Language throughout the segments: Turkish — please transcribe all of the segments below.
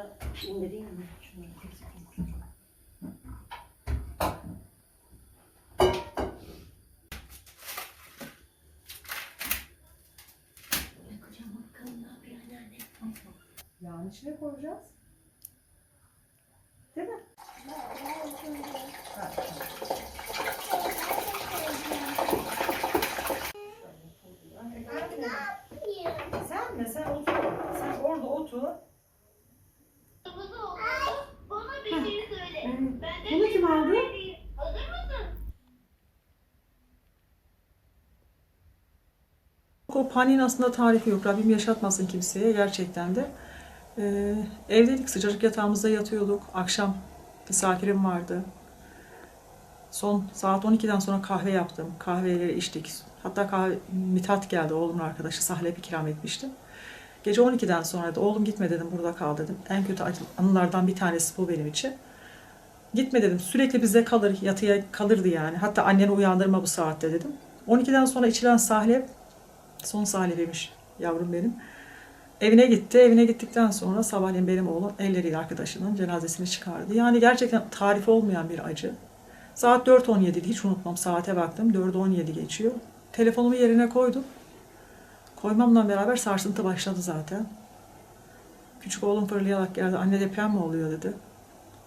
Şunları indireyim mi? Şunları keseyim. Yağın içine koyacağız. Değil mi? Ha, O paniğin aslında tarifi yok. Rabbim yaşatmasın kimseye gerçekten de. Ee, evdeydik sıcacık yatağımızda yatıyorduk. Akşam misafirim vardı. Son saat 12'den sonra kahve yaptım. Kahveleri içtik. Hatta kahve, Mithat geldi oğlumun arkadaşı. Sahlep ikram etmiştim. Gece 12'den sonra da oğlum gitme dedim burada kal dedim. En kötü anılardan bir tanesi bu benim için. Gitme dedim. Sürekli bize kalır, yatıya kalırdı yani. Hatta anneni uyandırma bu saatte dedim. 12'den sonra içilen sahlep Son sahneymiş yavrum benim. Evine gitti. Evine gittikten sonra sabahleyin benim oğlum elleriyle arkadaşının cenazesini çıkardı. Yani gerçekten tarif olmayan bir acı. Saat 4.17 'di, hiç unutmam. Saate baktım. 4.17 geçiyor. Telefonumu yerine koydum. Koymamla beraber sarsıntı başladı zaten. Küçük oğlum fırlayarak geldi. Anne deprem mi oluyor dedi.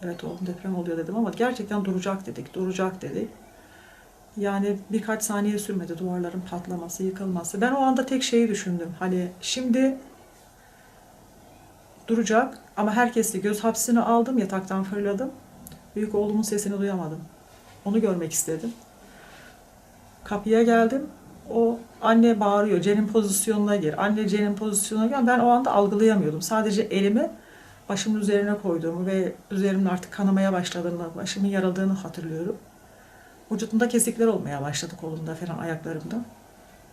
Evet oğlum deprem oluyor dedim ama gerçekten duracak dedik. Duracak dedik. Yani birkaç saniye sürmedi duvarların patlaması, yıkılması. Ben o anda tek şeyi düşündüm. Hani şimdi duracak ama herkesi göz hapsini aldım, yataktan fırladım. Büyük oğlumun sesini duyamadım. Onu görmek istedim. Kapıya geldim. O anne bağırıyor. Cenin pozisyonuna gir. Anne Cenin pozisyonuna gir. Ben o anda algılayamıyordum. Sadece elimi başımın üzerine koyduğumu ve üzerimin artık kanamaya başladığını, başımın yaraladığını hatırlıyorum. Vücudumda kesikler olmaya başladı kolumda falan ayaklarımda.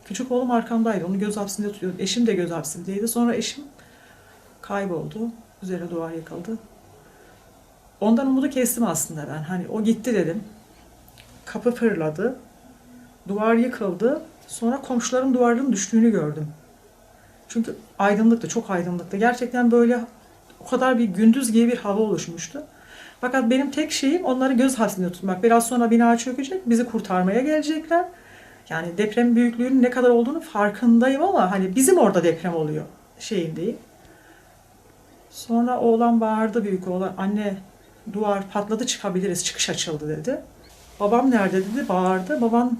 Küçük oğlum arkamdaydı. Onu göz hapsinde tutuyordu. Eşim de göz hapsindeydi. Sonra eşim kayboldu. Üzerine duvar yıkıldı. Ondan umudu kestim aslında ben. Hani o gitti dedim. Kapı fırladı. Duvar yıkıldı. Sonra komşuların duvarının düştüğünü gördüm. Çünkü aydınlıktı, çok aydınlıktı. Gerçekten böyle o kadar bir gündüz gibi bir hava oluşmuştu. Fakat benim tek şeyim onları göz hapsinde tutmak. Biraz sonra bina çökecek, bizi kurtarmaya gelecekler. Yani deprem büyüklüğünün ne kadar olduğunu farkındayım ama hani bizim orada deprem oluyor şeyindeyim. Sonra oğlan bağırdı büyük oğlan. Anne duvar patladı çıkabiliriz, çıkış açıldı dedi. Babam nerede dedi, bağırdı. Babam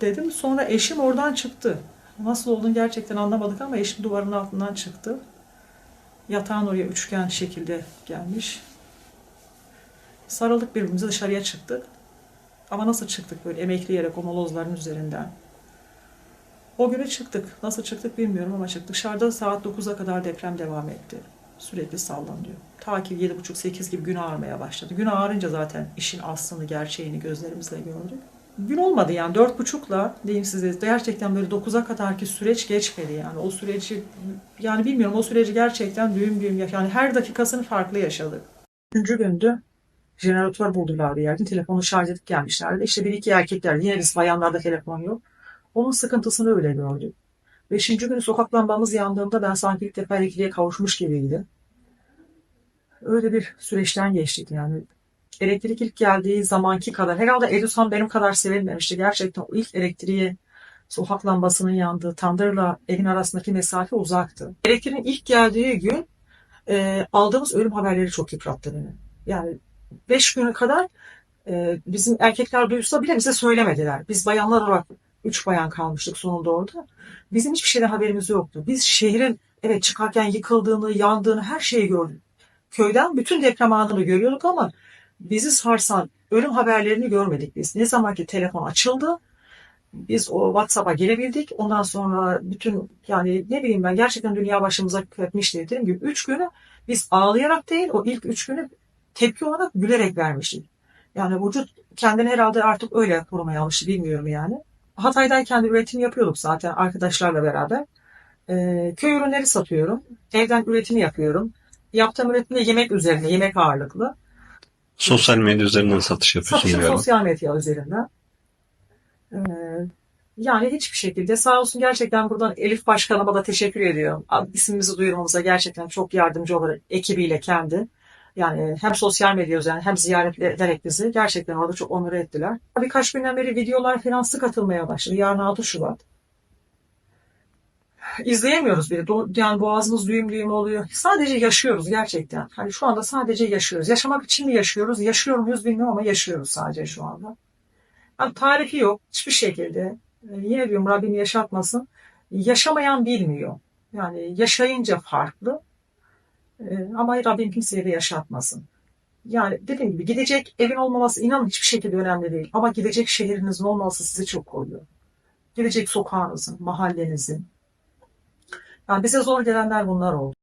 dedim. Sonra eşim oradan çıktı. Nasıl olduğunu gerçekten anlamadık ama eşim duvarın altından çıktı. Yatağın oraya üçgen şekilde gelmiş. Sarıldık birbirimize dışarıya çıktık. Ama nasıl çıktık böyle emekleyerek o molozların üzerinden. O günü çıktık. Nasıl çıktık bilmiyorum ama çıktık. Dışarıda saat 9'a kadar deprem devam etti. Sürekli sallanıyor. Ta ki 7.30-8 gibi gün ağarmaya başladı. Gün ağarınca zaten işin aslını, gerçeğini gözlerimizle gördük. Gün olmadı yani 4.30'la diyeyim size gerçekten böyle 9'a kadarki süreç geçmedi yani. O süreci yani bilmiyorum o süreci gerçekten düğüm düğüm yani her dakikasını farklı yaşadık. Üçüncü gündü jeneratör buldular bir yerde. Telefonu şarj edip gelmişlerdi. İşte bir iki erkekler. Yine biz bayanlarda telefon yok. Onun sıkıntısını öyle gördük. Beşinci günü sokak lambamız yandığında ben sanki ilk defa elektriğe kavuşmuş gibiydi. Öyle bir süreçten geçtik yani. Elektrik ilk geldiği zamanki kadar, herhalde Edison benim kadar sevilmemişti. Gerçekten o ilk elektriği, sokak lambasının yandığı, tandırla evin arasındaki mesafe uzaktı. Elektriğin ilk geldiği gün e, aldığımız ölüm haberleri çok yıprattı beni. Yani beş güne kadar e, bizim erkekler duysa bile bize söylemediler. Biz bayanlar olarak üç bayan kalmıştık sonunda orada. Bizim hiçbir şeyden haberimiz yoktu. Biz şehrin evet çıkarken yıkıldığını, yandığını her şeyi gördük. Köyden bütün deprem anını görüyorduk ama bizi sarsan ölüm haberlerini görmedik biz. Ne zaman ki telefon açıldı biz o WhatsApp'a gelebildik. Ondan sonra bütün yani ne bileyim ben gerçekten dünya başımıza köpmüştü. Dediğim gibi üç günü biz ağlayarak değil o ilk üç günü tepki olarak gülerek vermiştik. Yani vücut kendini herhalde artık öyle korumaya almıştı bilmiyorum yani. Hatay'dayken de üretim yapıyorduk zaten arkadaşlarla beraber. Ee, köy ürünleri satıyorum. Evden üretimi yapıyorum. Yaptığım üretim de yemek üzerine, yemek ağırlıklı. Sosyal medya üzerinden satış yapıyorsun Satışım galiba. sosyal medya üzerinden. Ee, Yani hiçbir şekilde sağ olsun gerçekten buradan Elif Başkanıma da teşekkür ediyorum. İsmimizi duyurmamıza gerçekten çok yardımcı olarak ekibiyle kendi. Yani hem sosyal medya üzerinden hem ziyaret ederek bizi gerçekten orada çok onur ettiler. Birkaç günden beri videolar falan sık atılmaya başladı. Yarın 6 Şubat. İzleyemiyoruz bile. Yani boğazımız düğüm düğüm oluyor. Sadece yaşıyoruz gerçekten. Hani şu anda sadece yaşıyoruz. Yaşamak için mi yaşıyoruz? Yaşıyor muyuz bilmiyorum ama yaşıyoruz sadece şu anda. Yani tarifi yok hiçbir şekilde. Ee, Yine diyorum Rabbim yaşatmasın. Yaşamayan bilmiyor. Yani yaşayınca farklı. Ee, Ama Rabbim kimseye de yaşatmasın. Yani dediğim gibi gidecek evin olmaması inanın hiçbir şekilde önemli değil. Ama gidecek şehrinizin olmaması sizi çok koruyor. Gidecek sokağınızın, mahallenizin. Yani bize zor gelenler bunlar oldu.